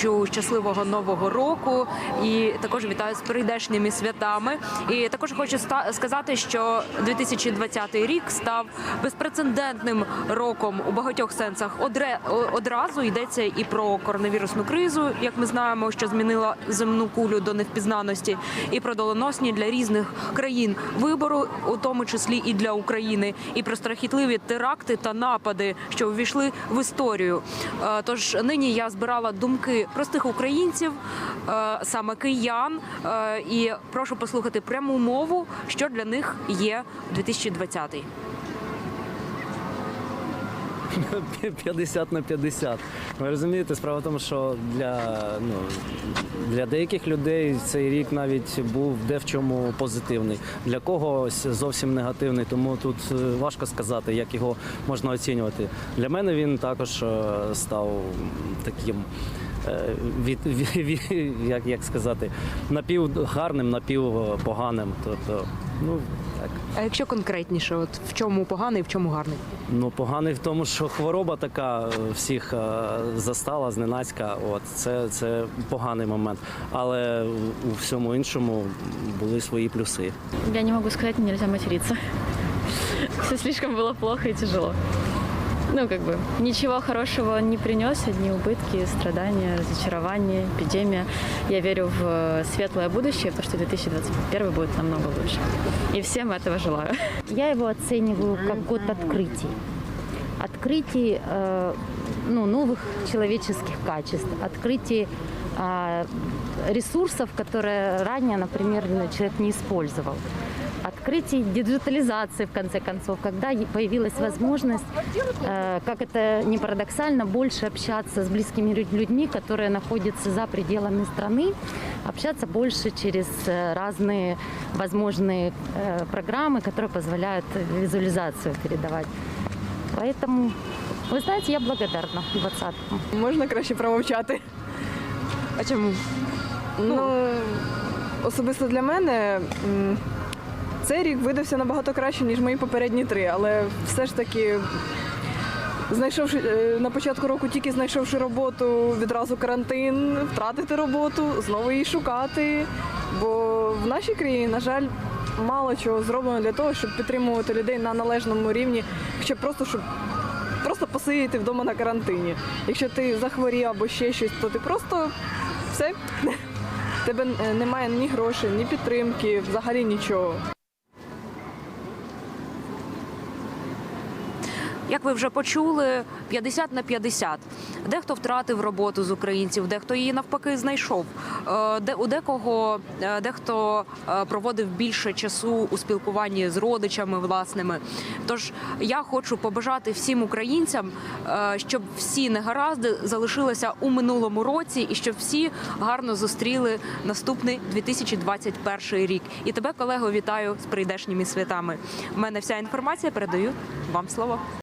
зичу щасливого нового року і також вітаю з прийдешніми святами. І також хочу сказати, що 2020 рік став безпрецедентним роком у багатьох сенсах. Одре одразу йдеться і про коронавірусну кризу, як ми знаємо, що змінила земну кулю до невпізнаності, і про доленосні для різних країн вибору, у тому числі і для України, і про страхітливі теракти та напади, що увійшли в історію. Е, Тож нині я збирала думки простих українців, е, саме киян, е, і прошу послухати пряму мову, що для них є 2020. 50 на 50. Ви розумієте, справа в тому, що для, ну, для деяких людей цей рік навіть був де в чому позитивний, для когось зовсім негативний, тому тут е, важко сказати, як його можна оцінювати. Для мене він також став таким. Е, Від, від, від, як, як сказати, напів гарним, напів поганим. Тобто, ну так. А якщо конкретніше, от в чому поганий, в чому гарний? Ну, поганий в тому, що хвороба така е, всіх е, застала зненацька. От це, це поганий момент. Але у всьому іншому були свої плюси. Я не могу сказать, нельзя материться. Все слишком было плохо и тяжело Ну, как бы, ничего хорошего не принес, одни убытки, страдания, разочарования, эпидемия. Я верю в э, светлое будущее, потому что 2021 будет намного лучше. И всем этого желаю. Я его оцениваю как год открытий. Открытий э, ну, новых человеческих качеств, открытий э, ресурсов, которые ранее, например, ну, человек не использовал. Открытий диджитализации, в конце концов, когда е- появилась возможность, э, как это не парадоксально, больше общаться с близкими лю- людьми, которые находятся за пределами страны, общаться больше через э, разные возможные э, программы, которые позволяют визуализацию передавать. Поэтому, вы знаете, я благодарна 20-му. Можна краще промовчати. А чому? Ну, особисто для мене м, цей рік видався набагато краще, ніж мої попередні три, але все ж таки. Знайшовши е, на початку року, тільки знайшовши роботу, відразу карантин, втратити роботу, знову її шукати. Бо в нашій країні, на жаль, мало чого зроблено для того, щоб підтримувати людей на належному рівні, хоча просто щоб просто посидіти вдома на карантині. Якщо ти захворів або ще щось, то ти просто все. Тебе е, немає ні грошей, ні підтримки, взагалі нічого. Як ви вже почули, 50 на 50. Дехто втратив роботу з українців, дехто її навпаки знайшов. Е, Де у декого е, дехто е, проводив більше часу у спілкуванні з родичами власними. Тож я хочу побажати всім українцям, щоб всі негаразди залишилися у минулому році, і щоб всі гарно зустріли наступний 2021 рік. І тебе, колего, вітаю з прийдешніми святами. У мене вся інформація передаю вам слово.